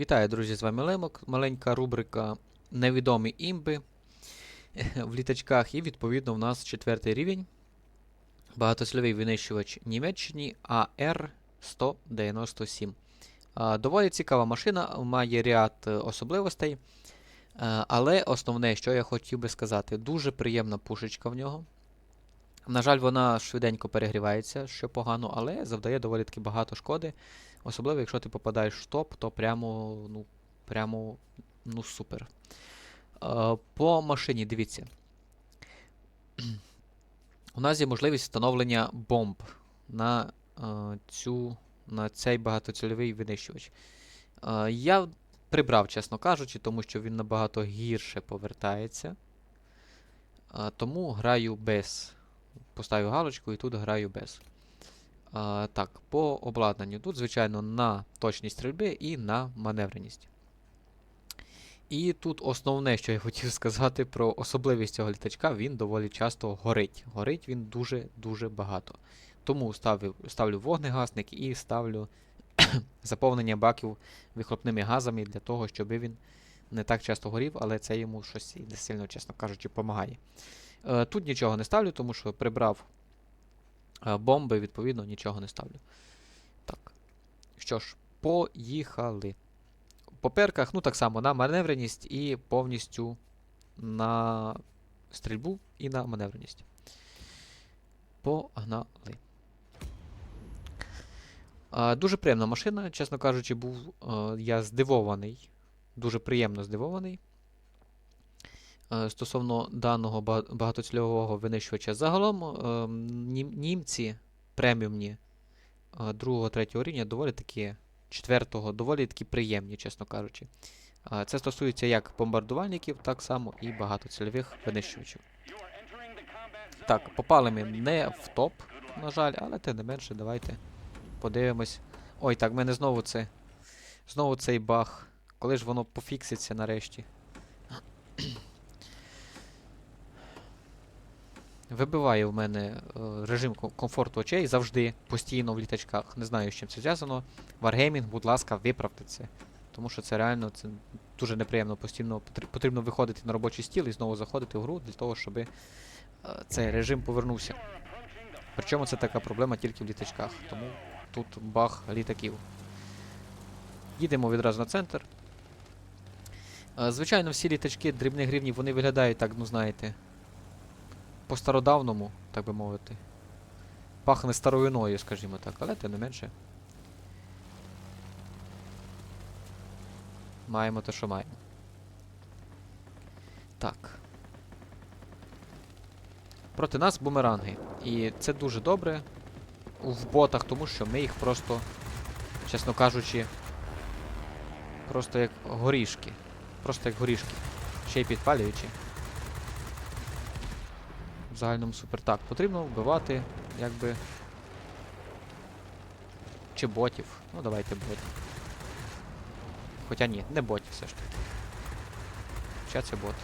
Вітаю, друзі, з вами Лемок. Маленька рубрика Невідомі імби в літачках. І відповідно в нас четвертий рівень. Багатослівий винищувач Німеччині АР-197. Доволі цікава машина, має ряд е, особливостей. Е, Але основне, що я хотів би сказати, дуже приємна пушечка в нього. На жаль, вона швиденько перегрівається, що погано, але завдає доволі таки багато шкоди. Особливо, якщо ти попадаєш в топ, то прямо, ну, прямо, ну, супер. Е, по машині, дивіться. У нас є можливість встановлення бомб на, е, цю, на цей багатоцільовий винищувач. Е, я прибрав, чесно кажучи, тому що він набагато гірше повертається. Тому граю без. Поставив галочку і тут граю без. А, так, по обладнанню. Тут, звичайно, на точність стрільби і на маневреність. І тут основне, що я хотів сказати про особливість цього літачка, він доволі часто горить. Горить він дуже-дуже багато. Тому ставлю, ставлю вогнегасник і ставлю заповнення баків вихлопними газами для того, щоб він не так часто горів, але це йому щось не сильно, чесно кажучи, допомагає. Е, тут нічого не ставлю, тому що прибрав е, бомби, відповідно, нічого не ставлю. Так. Що ж, поїхали. По перках, ну так само, на маневреність і повністю на стрільбу і на маневреність. Погнали. А, дуже приємна машина, чесно кажучи, був е, я здивований. Дуже приємно здивований. Е, Стосовно даного багатоцільового винищувача. Загалом е, німці преміумні е, другого, третього рівня доволі такі четвертого, доволі такі приємні, чесно кажучи. Е, Це стосується як бомбардувальників, так само і багатоцільових винищувачів. Так, попали ми не в топ, на жаль, але тим не менше, давайте подивимось. Ой, так, в мене знову це. Знову цей баг. Коли ж воно пофікситься нарешті? Вибиває в мене е, режим комфорту очей завжди, постійно в літачках. Не знаю, з чим це зв'язано. Wargaming, будь ласка, виправте це. Тому що це реально це дуже неприємно. Постійно потрібно виходити на робочий стіл і знову заходити в гру для того, щоб е, цей режим повернувся. Причому це така проблема тільки в літачках. Тому тут баг літаків. Їдемо відразу на центр. Е, Звичайно, всі літачки дрібних рівнів вони виглядають так, ну знаєте, по стародавному, так би мовити. Пахне старовиною, скажімо так, але тим не менше. Маємо те, що маємо. Так. Проти нас бумеранги. І це дуже добре в ботах, тому що ми їх просто, чесно кажучи, просто як горішки. Просто як горішки. Ще й підпалюючи. Загальному супер. Так, потрібно вбивати, якби. Чи ботів. Ну, давайте ботів. Хоча ні, не ботів все ж таки. Хоча це бот.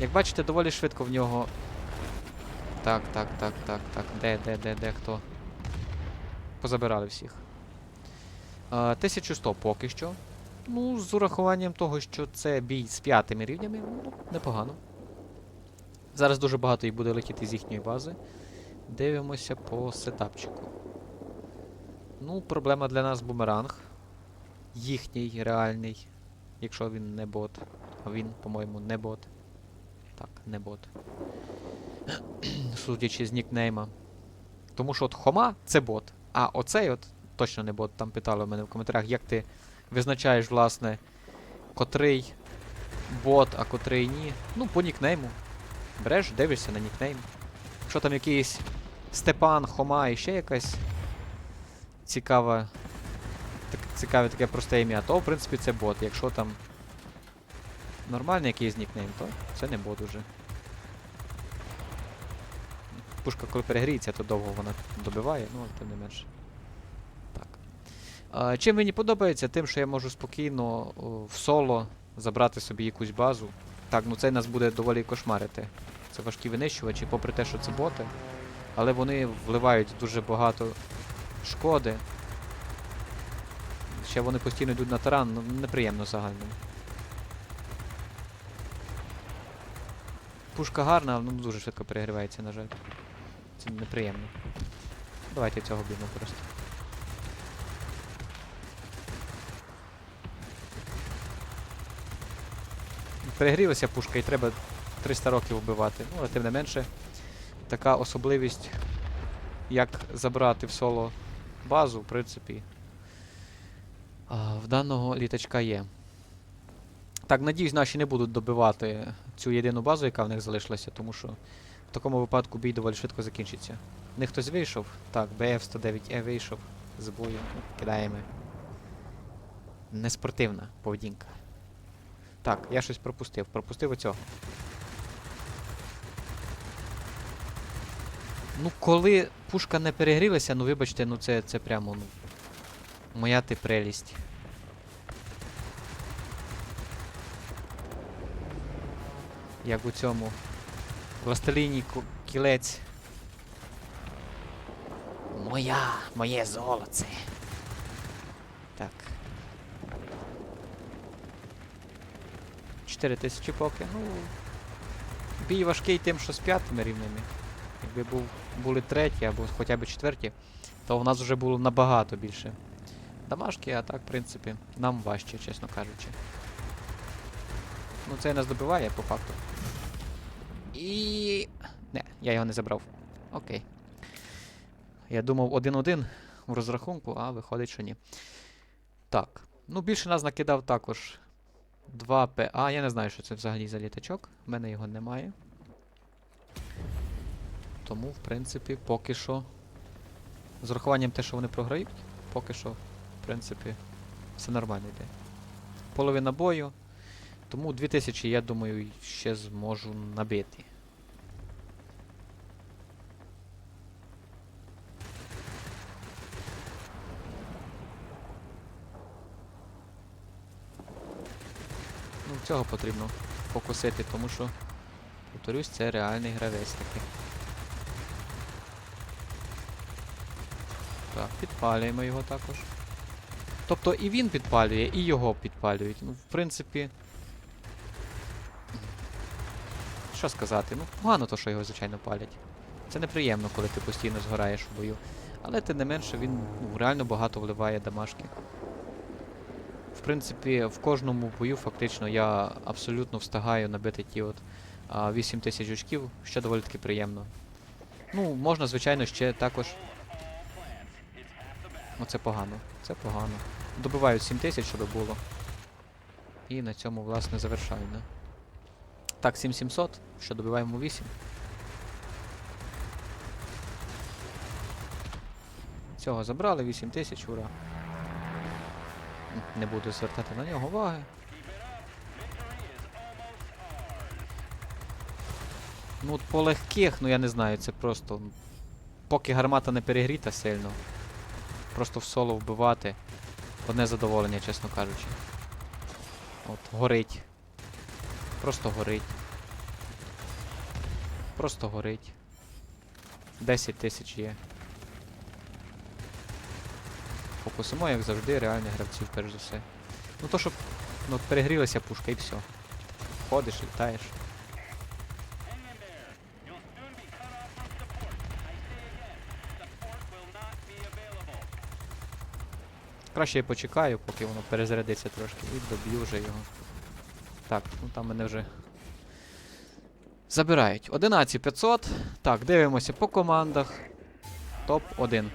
Як бачите, доволі швидко в нього. Так, так, так, так, так. Де, де, де, де, хто? Позабирали всіх. 1100 поки що. Ну, з урахуванням того, що це бій з п'ятими рівнями, ну, непогано. Зараз дуже багато їх буде летіти з їхньої бази. Дивимося по сетапчику. Ну, проблема для нас бумеранг. Їхній реальний. Якщо він не бот. А він, по-моєму, не бот. Так, не бот. Судячи з нікнейма. Тому що от Хома це бот. А оцей от точно не бот. Там питали в мене в коментарях, як ти визначаєш, власне, котрий бот, а котрий ні. Ну, по нікнейму. Береш, дивишся на нікнейм. Якщо там якийсь Степан, Хома і ще якась цікава. Так, цікаве таке просте ім'я, то в принципі це бот. Якщо там нормальний якийсь нікнейм, то це не бот уже. Пушка, коли перегріється, то довго вона добиває, ну, тим не менше. Чим мені подобається? Тим, що я можу спокійно в соло забрати собі якусь базу. Так, ну цей нас буде доволі кошмарити. Це важкі винищувачі, попри те, що це боти. Але вони вливають дуже багато шкоди. Ще вони постійно йдуть на таран, ну неприємно загально. Пушка гарна, але ну, дуже швидко перегрівається, на жаль. Це неприємно. Давайте цього б'ємо просто. Перегрілася пушка і треба 300 років вбивати. Ну, але тим не менше, така особливість, як забрати в соло базу, в принципі, в даного літачка є. Так, надіюсь, наші не будуть добивати цю єдину базу, яка в них залишилася, тому що в такому випадку бій доволі швидко закінчиться. Не хтось вийшов? Так, БФ-109Е вийшов з бою. Кидаємо. Неспортивна поведінка. Так, я щось пропустив. Пропустив оцього. Ну, коли пушка не перегрілася, ну вибачте, ну це, це прямо, ну. Моя ти прелість. Як у цьому. Властеліні кілець. Моя, моє золоце. Так. 4 тисячі поки. Ну. Бій важкий тим, що з п'ятими рівнями. Якби був, були треті або хоча б четверті, то в нас вже було набагато більше. Дамашки, а так, в принципі, нам важче, чесно кажучи. Ну, це нас добиває по факту. І. Не, я його не забрав. Окей. Я думав 1-1 в розрахунку, а виходить, що ні. Так. Ну, більше нас накидав також 2 ПА. Я не знаю, що це взагалі за літачок. У мене його немає. Тому, в принципі, поки що. З урахуванням те, що вони програють, поки що, в принципі, все нормально йде. Половина бою. Тому 2000, я думаю, ще зможу набити. Цього потрібно покосити, тому що, повторюсь, це реальний гравець такий. Так, підпалюємо його також. Тобто і він підпалює, і його підпалюють. Ну, в принципі. Що сказати? Ну, погано то, що його, звичайно, палять. Це неприємно, коли ти постійно згораєш в бою. Але тим не менше він ну, реально багато вливає дамашки. Принципі, в кожному бою фактично я абсолютно встигаю набити ті от а, 8 тисяч очків, що доволі таки приємно. Ну, можна, звичайно, ще також. Ну це погано. Це погано. Добивають 7 тисяч, щоб було. І на цьому, власне, завершаю. Да? Так, 7700, що добиваємо 8. Цього забрали, 8 тисяч, ура. Не буду звертати на нього уваги. Ну, по легких, ну я не знаю, це просто. Поки гармата не перегріта сильно. Просто в соло вбивати. Одне задоволення, чесно кажучи. От, горить. Просто горить. Просто горить. 10 тисяч є. Фокусимо, як завжди, реальних гравців, перш за все. Ну то, щоб ну, перегрілася пушка і все. Ходиш, літаєш. Краще я почекаю, поки воно перезарядиться трошки, і доб'ю вже його. Так, ну там мене вже. Забирають. 11500. Так, дивимося по командах. Топ-1.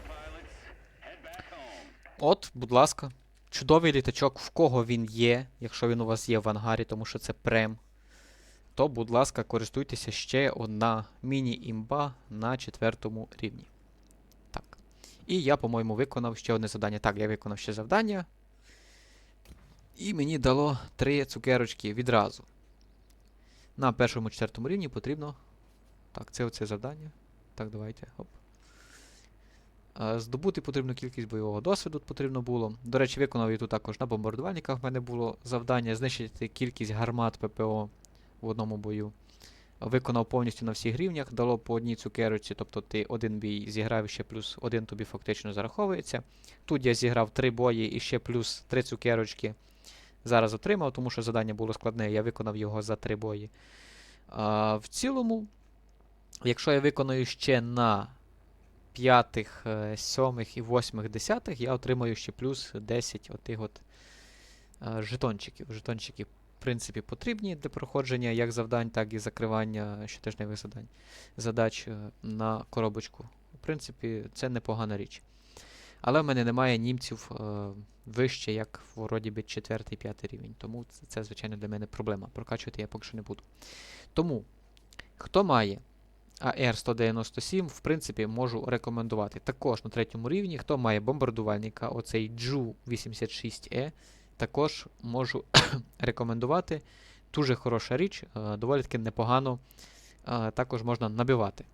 От, будь ласка. Чудовий літачок, в кого він є, якщо він у вас є в ангарі, тому що це прем. То, будь ласка, користуйтеся ще одна міні-імба на четвертому рівні. Так. І я, по-моєму, виконав ще одне завдання. Так, я виконав ще завдання. І мені дало три цукерочки відразу. На першому четвертому рівні потрібно. Так, це оце завдання. Так, давайте. Оп. Е, Здобути потрібну кількість бойового досвіду потрібно було. До речі, виконав я тут також на бомбардувальниках. В мене було завдання знищити кількість гармат ППО в одному бою. виконав повністю на всіх рівнях, дало по одній цукерочці, тобто ти один бій зіграв ще плюс один тобі фактично зараховується. Тут я зіграв три бої і ще плюс три цукерочки. Зараз отримав, тому що завдання було складне, я виконав його за три бої. А, в цілому, якщо я виконую ще на п'ятих, е, сьомих і восьмих, десятих, я отримаю ще плюс 10 отих от е, жетончиків. Жетончики, в принципі, потрібні для проходження як завдань, так і закривання щотижневих завдань, задач е, на коробочку. В принципі, це непогана річ. Але в мене немає німців е, вище, як вроді би 4-5 рівень. Тому це, це, звичайно, для мене проблема. Прокачувати я поки що не буду. Тому, хто має AR-197, в принципі, можу рекомендувати. Також на третьому рівні, хто має бомбардувальника, оцей Ju-86E, також можу рекомендувати. Дуже хороша річ, е, доволі таки непогано е, також можна набивати.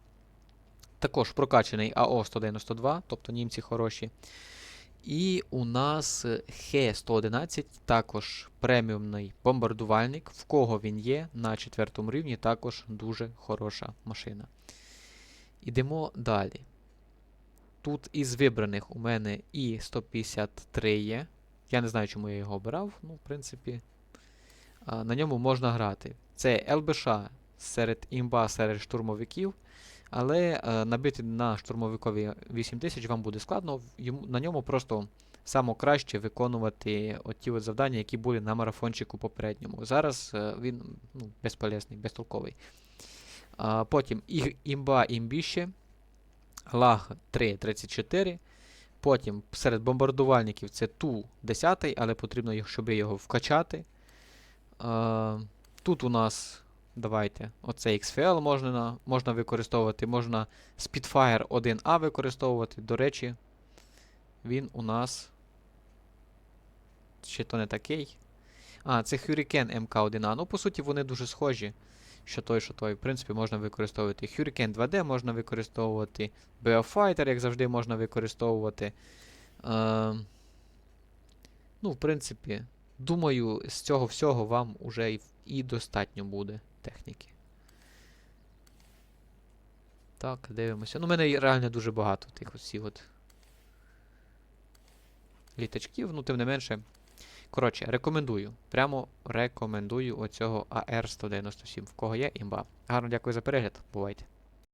Також прокачаний АО-192, тобто німці хороші. І у нас Хе-111, також преміумний бомбардувальник. В кого він є на четвертому рівні, також дуже хороша машина. Ідемо далі. Тут із вибраних у мене і 153 є. Я не знаю, чому я його обирав. Ну, в принципі, на ньому можна грати. Це ЛБШ серед імба, серед штурмовиків. Але е, набити на штурмовикові 8000 вам буде складно. Йому, на ньому просто само краще виконувати оті от завдання, які були на марафончику попередньому. Зараз е, він ну, безполезний, безтолковий. А, потім і, імба імбіще, лаг 3.34. Потім серед бомбардувальників це ту 10, але потрібно, щоб його вкачати. А, тут у нас Давайте. Оце XFL можна, можна використовувати, можна Spitfire 1A використовувати. До речі, він у нас. Ще то не такий. А, це Hurricane MK1A. Ну, по суті, вони дуже схожі. Що той, що той. В принципі, можна використовувати. Hurricane 2D можна використовувати. Beofighter, як завжди, можна використовувати. Е, ну, в принципі, думаю, з цього всього вам уже і достатньо буде техніки. Так, дивимося. Ну, в мене реально дуже багато тих оці от літачків, ну, тим не менше. Коротше, рекомендую. Прямо рекомендую оцього AR-197. В кого є імба. Гарно дякую за перегляд. Бувайте.